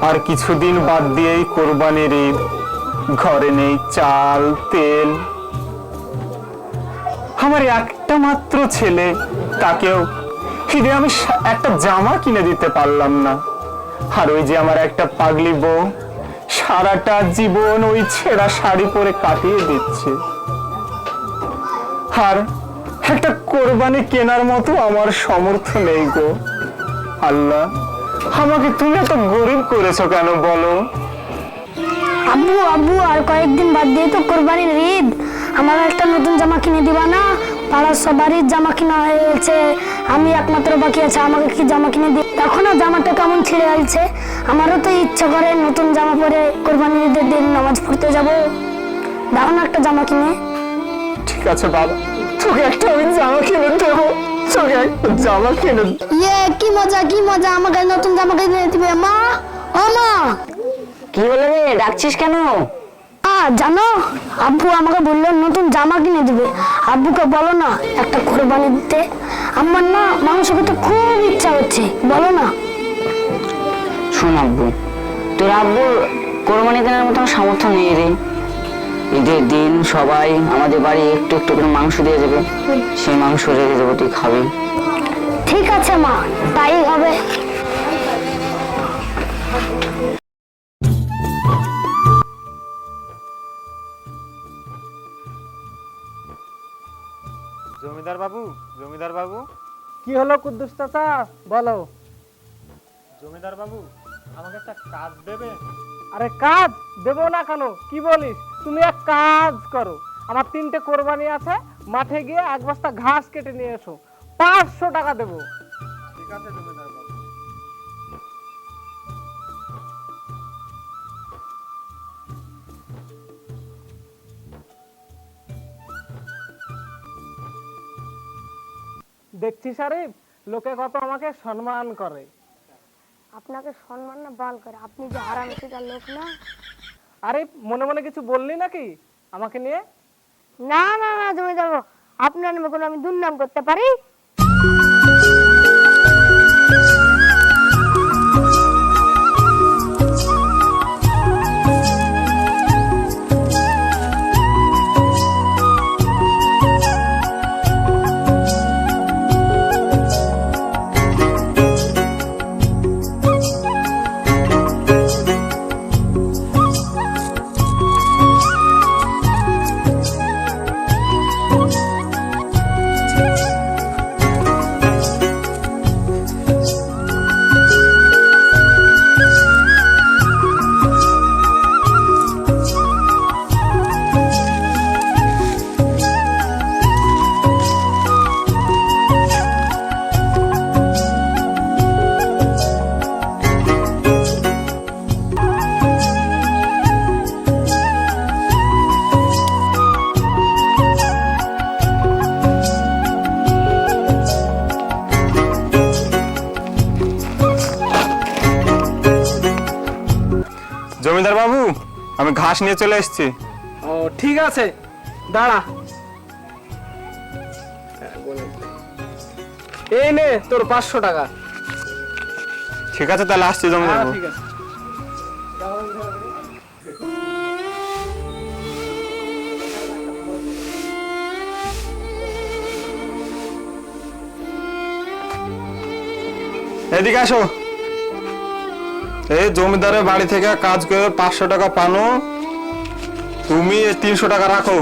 আর কিছুদিন বাদ দিয়েই কোরবানির ঈদ। ঘরে নেই চাল, তেল। আমার একটা মাত্র ছেলে, তাকেও ঈদে আমি একটা জামা কিনে দিতে পারলাম না। আর ওই যে আমার একটা পাগলি বউ, সারাটা জীবন ওই ছেঁড়া শাড়ি পরে কাটিয়ে দিচ্ছে। আর একটা কোরবানি কেনার মতো আমার সমর্থ নেই গো। আল্লাহ আমাকে তুমি এত গরিব করেছ কেন বলো? আব্বু আব্বু আর কয়েকদিন বাদ দিয়ে তো কোরবানির ঈদ। আমার একটা নতুন জামা কিনে দিবা না? পাড়ার সবারই জামা কিনা হয়েছে। আমি একমাত্র বাকি আছে আমাকে কি জামা কিনে দি এখনও জামাটা কেমন ছিঁড়ে আছে আমারও তো ইচ্ছা করে নতুন জামা পরে কোরবানির ঈদের দিন নামাজ পড়তে যাব। দাও না একটা জামা কিনে। ঠিক আছে বাবা। তোকে একটা আমি জামা কিনে দেবো। একটা জামা কিনে ইয়ে কি মজা কি মজা? আমাকে নতুন জামা কিনে দিবে। মা ও মা! কি হলো রে ডাকছিস কেন? আ জানো আব্বু আমাকে বলল নতুন জামা কিনে দিবে। আব্বুকে বলো না একটা কোরবানি দিতে। আমার না মাংস খেতে খুব ইচ্ছা হচ্ছে বলো না। শোন আব্বু তোর আব্বুর কোরবানি কেনার মতন সামর্থ্য নেই রে। ঈদের দিন সবাই আমাদের বাড়ি একটু একটু করে মাংস দিয়ে দেবে। সেই মাংস রেখে দেবো তুই খাবি। ঠিক আছে মা তাই হবে। জমিদার বাবু জমিদার বাবু। কি হলো কুদ্দুস চাচা? বলো। জমিদার বাবু আমাকে একটা কাজ দেবে? আরে কাজ? দেবো না কেন? কি বলিস? তুমি এক কাজ করো আমার তিনটে কোরবানি আছে মাঠে গিয়ে এক বস্তা ঘাস কেটে নিয়ে এসো পাঁচশো টাকা দেবো। ঠিক আছে জমিদার বাবু দেখছিস আরিফ লোকে কত আমাকে সম্মান করে। আপনাকে সম্মান না বাল করে। আপনি যে হারাম সেটার লোক না আরিফ মনে মনে কিছু বললি নাকি আমাকে নিয়ে? না না না তুমি যাব আপনার নামে কোনো আমি দুর্নাম করতে পারি? আমি ঘাস নিয়ে চলে এসেছি। ও ঠিক আছে। দাঁড়া। এই নে তোর পাঁচশো টাকা। ঠিক আছে তাহলে আসছি জমিদার হ্যাঁ ঠিক আছে। এদিকে আসো। এই জমিদারের বাড়ি থেকে কাজ করে পাঁচশো টাকা পানো। তুমি তিনশো টাকা রাখো।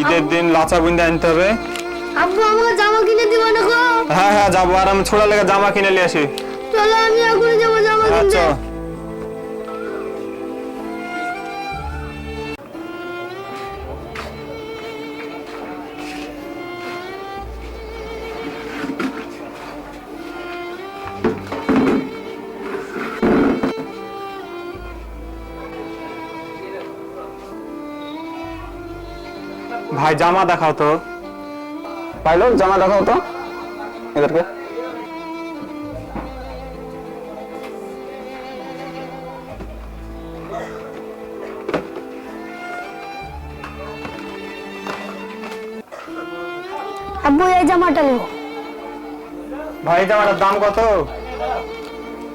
ঈদের দিন লাচা বুন্দা আনতে হবে। আব্বু আমাকে জামা কিনে দিবা না হ্যাঁ হ্যাঁ যাব। আর আমি ছোড়া লেগে জামা কিনে নিয়ে আসি। চলো আমি এখন যাব জামা কিনতে। ভাই জামা দেখাও তো। পাইলো জামা দেখাও তো। এদেরকে। আব্বু এই জামাটা নেব ভাই জামাটার দাম কত?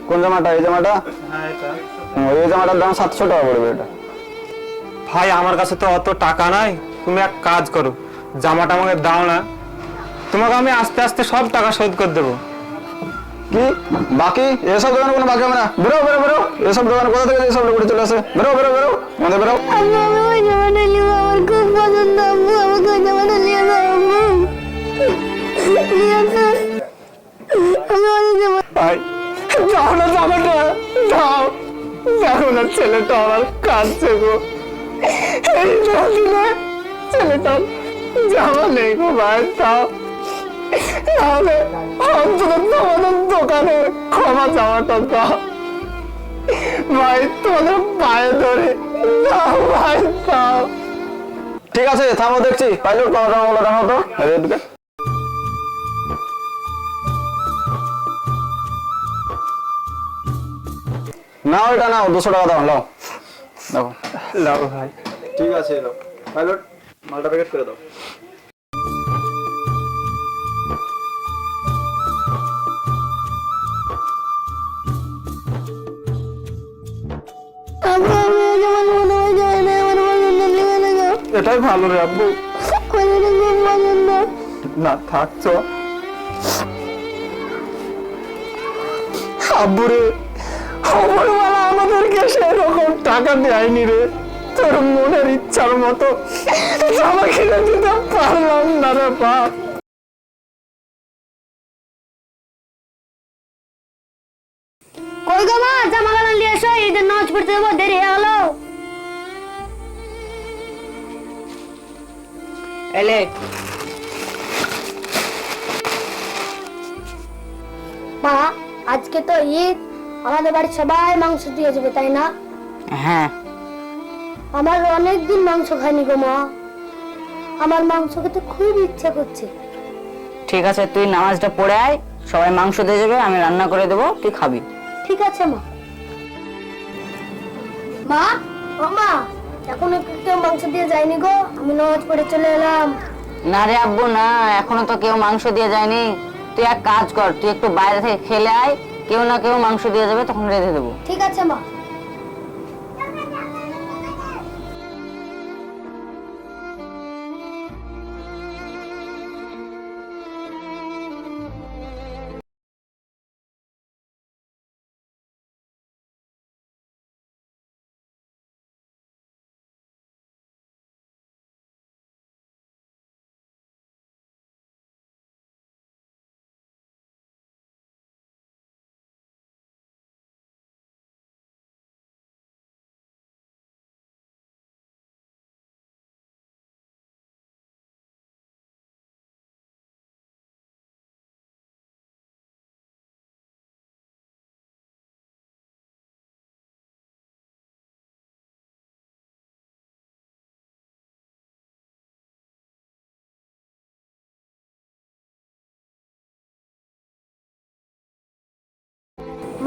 কোন জামাটা? এই জামাটা? এই জামাটার দাম সাতশো টাকা পড়বে এটা। ভাই আমার কাছে তো অত টাকা নাই। তুমি এক কাজ করো জামাটা আমাকে দাও না। তোমাকে আমি আস্তে আস্তে সব টাকা শোধ করে দেবো। কি? বাকি? এসব দোকানে কোনো বাকি হবে না। বেরো বেরো বেরো। এসব দোকানে কোথা থেকে এসব লোক চলে আসে? বেরো বেরো বেরো। আমাদের বেরো। দাও না জামাটা। দাও। দেখো না ছেলেটা আমার কাঁদছে গো। এই ছেলেটা জামা নেই গো ভাই দাও তাহলে অন্তত তোমাদের দোকানে ক্ষমা জামাটা দাও ভাই তোমাদের পায়ে ধরে দাও ভাই দাও ঠিক আছে থামো দেখছি। পাইলট কত টাকা বলো রাখো তো। এদিকে। না ওইটা নাও দুশো টাকা দাও লাও দেখো লাও ভাই। ঠিক আছে এলো পাইলট মালটা প্যাকেট করে দাও। এটাই ভালো রে আব্বু। না থাকছো আব্বু রে আমাদেরকে সেরকম টাকা দেয়নি রে। তোর মনের ইচ্ছার মতো। জামা কিনে দিতে পারলাম না রে বাপ। কই গো মা জামা নিয়ে এসো ঈদের নামাজ পড়তে যাব দেরি হয়ে গেল। এলে মা আজকে তো ঈদ আমাদের বাড়ির সবাই মাংস দিয়ে যাবে তাই না? হ্যাঁ। আমার অনেক দিন মাংস খাইনি গো মা। আমার মাংস খেতে খুব ইচ্ছা করছে। ঠিক আছে তুই নামাজটা পড়ে আয় সবাই মাংস দিয়ে যাবে আমি রান্না করে দেবো তুই খাবি। ঠিক আছে মা। মা ও মা এখন কেউ মাংস দিয়ে যায়নি গো? আমি নামাজ পড়ে চলে এলাম। না রে আব্বু না এখনও তো কেউ মাংস দিয়ে যায়নি। তুই এক কাজ কর তুই একটু বাইরে থেকে খেলে আয় কেউ না কেউ মাংস দিয়ে যাবে তখন রেঁধে দেবো। ঠিক আছে মা।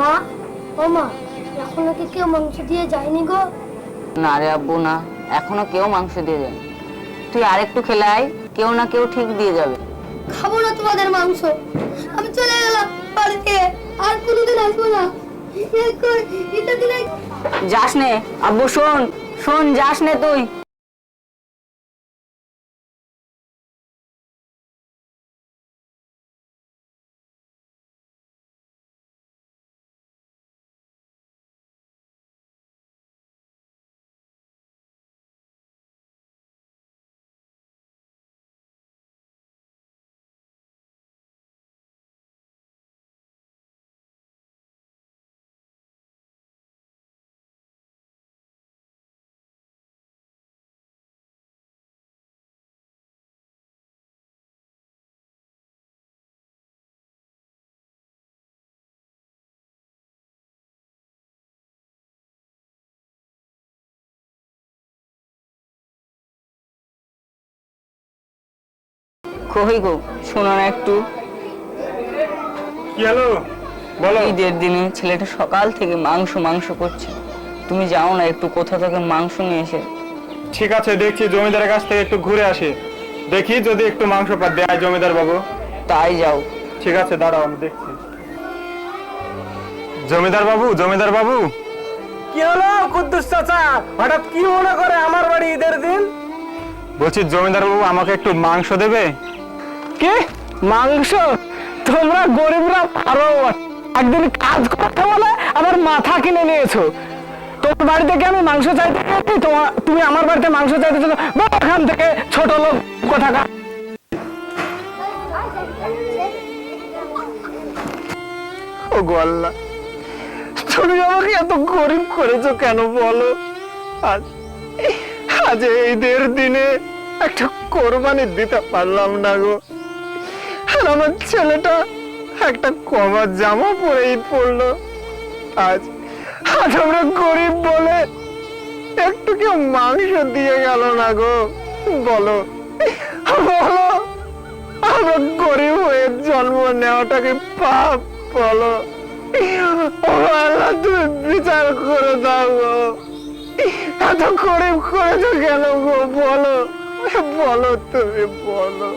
মা ও মা এখনও কি কেউ মাংস দিয়ে যায়নি গো? না রে আব্বু না। এখনও কেউ মাংস দিয়ে যায়নি। তুই আরেকটু খেলে আয় কেউ না কেউ ঠিক দিয়ে যাবে। খাব না তোমাদের মাংস। আমি চলে গেলাম বাড়িতে আর কোনোদিন আসব না। যাস নে। আব্বু শোন শোন যাস নে তুই। কই গো শোনো না একটু। কি হলো? বলো। ঈদের দিনে ছেলেটা সকাল থেকে মাংস মাংস করছে। তুমি যাও না একটু কোথা থেকে মাংস নিয়ে এসে। ঠিক আছে দেখছি জমিদারের কাছ থেকে একটু ঘুরে আসি। দেখি যদি একটু মাংস পা দেয় জমিদার বাবু। তাই যাও। ঠিক আছে দাঁড়াও আমি দেখছি। জমিদার বাবু জমিদার বাবু। কি হলো কুদ্দুস চাচা? হঠাৎ কি মনে করে আমার বাড়ি ঈদের দিন? বলছি জমিদার বাবু আমাকে একটু মাংস দেবে? কি? মাংস? তোমরা গরিবরা পারো। একদিন কাজ করতে বলে আবার মাথা কিনে নিয়েছো। তোর বাড়ি থেকে আমি মাংস চাইতে তোমার তুমি আমার বাড়িতে মাংস চাইতে এখান থেকে ছোট লোক কোথাকার ও গো আল্লাহ, তুমি আমাকে এত গরিব করেছ কেন বলো? আজ আজ এই ঈদের দিনে একটা কোরবানি দিতে পারলাম না গো। আর আমার ছেলেটা একটা কমার জামা পরে ঈদ পড়ল। আজ আজ আমরা গরিব বলে একটু কেউ মাংস দিয়ে গেল না গো। বলো বলো, আমরা গরিব হয়ে জন্ম নেওয়াটাকে পাপ? বলো আল্লাহ, তুমি বিচার করে দাও গো। এত গরিব করেছ কেন গো? বলো বলো তুমি, বলো।